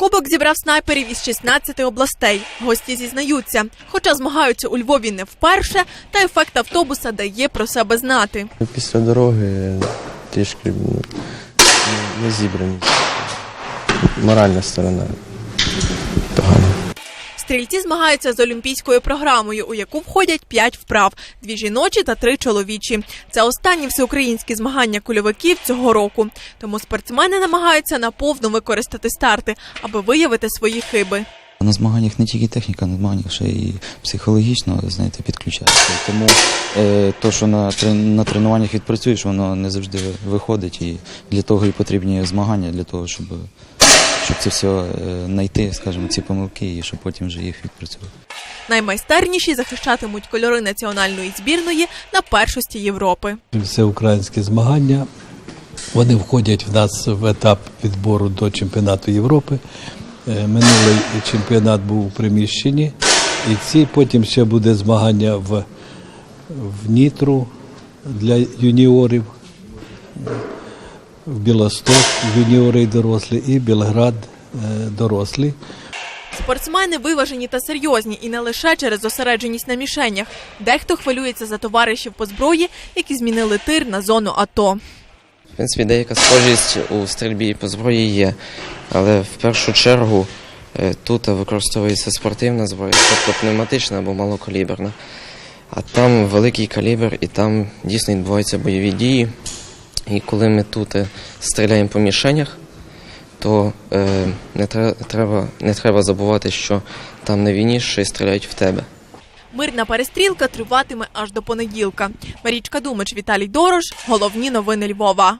Кубок зібрав снайперів із 16 областей. Гості зізнаються, хоча змагаються у Львові не вперше, та ефект автобуса дає про себе знати. Після дороги трішки ну, не- зібрані. Моральна сторона погана. Стрільці змагаються з олімпійською програмою, у яку входять п'ять вправ: дві жіночі та три чоловічі. Це останні всеукраїнські змагання кульовиків цього року. Тому спортсмени намагаються наповну використати старти, аби виявити свої хиби. На змаганнях не тільки техніка, на змаганнях ще і психологічно, знаєте, підключається. Тому е, то, що на, на тренуваннях відпрацюєш, воно не завжди виходить. І для того і потрібні змагання, для того, щоб, щоб це все е, знайти, скажімо, ці помилки, і щоб потім вже їх відпрацювати. Наймайстерніші захищатимуть кольори національної збірної на першості Європи. всеукраїнські змагання. Вони входять в нас в етап відбору до чемпіонату Європи. Е, Минулий чемпіонат був у приміщенні, і ці потім ще буде змагання в, в Нітру для юніорів, в Білосток юніори і дорослі, і Білград е, дорослі. Спортсмени виважені та серйозні, і не лише через зосередженість на мішенях. Дехто хвилюється за товаришів по зброї, які змінили тир на зону АТО. В принципі, деяка схожість у стрільбі по зброї є, але в першу чергу е, тут використовується спортивна зброя, тобто пневматична або малокаліберна. А там великий калібр, і там дійсно відбуваються бойові дії. І коли ми тут е, стріляємо по мішенях, то е, не, треба, не треба забувати, що там на війні ще й стріляють в тебе. Мирна перестрілка триватиме аж до понеділка. Марічка Думич, Віталій Дорош. Головні новини Львова.